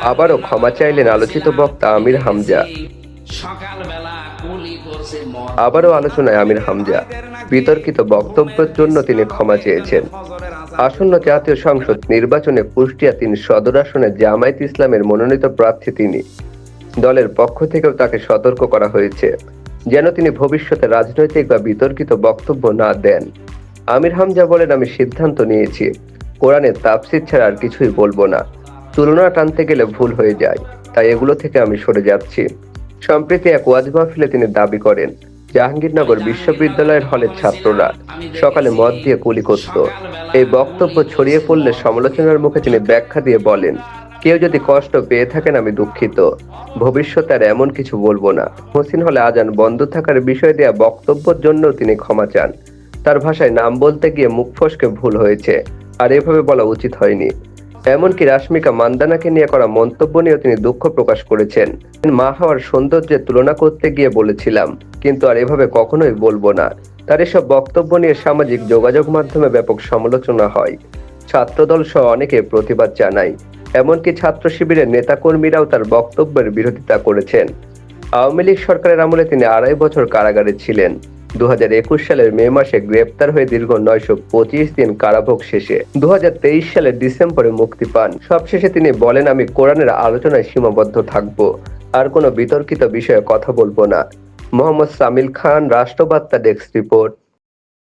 আবারও ক্ষমা চাইলেন আলোচিত বক্তা আমির হামজা। আবারও আলোচনায় আমির হামজা। বিতর্কিত বক্তব্যের জন্য তিনি ক্ষমা চেয়েছেন। আসন্ন জাতীয় সংসদ নির্বাচনে কুষ্টিয়া তিন সদর আসনে জামায়াত ইসলামের মনোনীত প্রার্থী তিনি। দলের পক্ষ থেকেও তাকে সতর্ক করা হয়েছে। যেন তিনি ভবিষ্যতে রাজনৈতিক বা বিতর্কিত বক্তব্য না দেন। আমির হামজা বলেন আমি সিদ্ধান্ত নিয়েছি। কোরআনের তাফসির ছাড়া আর কিছুই বলব না। তুলনা টানতে গেলে ভুল হয়ে যায় তাই এগুলো থেকে আমি সরে যাচ্ছি। সম্প্রতি এক ওয়াজ মাহফিলে তিনি দাবি করেন জাহাঙ্গীরনগর বিশ্ববিদ্যালয়ের হলের ছাত্ররা সকালে মদ দিয়ে কুলি করত। এই বক্তব্য ছড়িয়ে পড়লে সমালোচনার মুখে তিনি ব্যাখ্যা দিয়ে বলেন কেউ যদি কষ্ট পেয়ে থাকেন আমি দুঃখিত। ভবিষ্যতে আর এমন কিছু বলব না। হোসিন হলে আজান বন্ধ থাকার বিষয় দেয়া বক্তব্যের জন্য তিনি ক্ষমা চান। তার ভাষায় নাম বলতে গিয়ে মুখ ফসকে ভুল হয়েছে আর এভাবে বলা উচিত হয়নি। এমনকি রাশ্মিকা মান্দানাকে নিয়ে করা মন্তব্য নিয়েও তিনি দুঃখ প্রকাশ করেছেন। মা হওয়ার সৌন্দর্যের তুলনা করতে গিয়ে বলেছিলাম, কিন্তু আর এভাবে কখনোই বলব না। তার এসব বক্তব্য নিয়ে সামাজিক যোগাযোগ মাধ্যমে ব্যাপক সমালোচনা হয়। ছাত্রদল সহ অনেকে প্রতিবাদ জানায়। এমনকি ছাত্র শিবিরের নেতাকর্মীরাও তার বক্তব্যের বিরোধিতা করেছেন। আওয়ামী লীগ সরকারের আমলে তিনি আড়াই বছর কারাগারে ছিলেন। দু হাজার একুশ সালের মে মাসে গ্রেপ্তার হয়ে দীর্ঘ নয়শো পঁচিশ দিন কারাভোগ শেষে দু হাজার তেইশ সালের ডিসেম্বরে মুক্তি পান। সবশেষে তিনি বলেন, আমি কোরআনের আলোচনায় সীমাবদ্ধ থাকব, আর কোনো বিতর্কিত বিষয়ে কথা বলব না। মোহাম্মদ সামিল খান, রাষ্ট্রবার্তা ডেস্ক রিপোর্ট।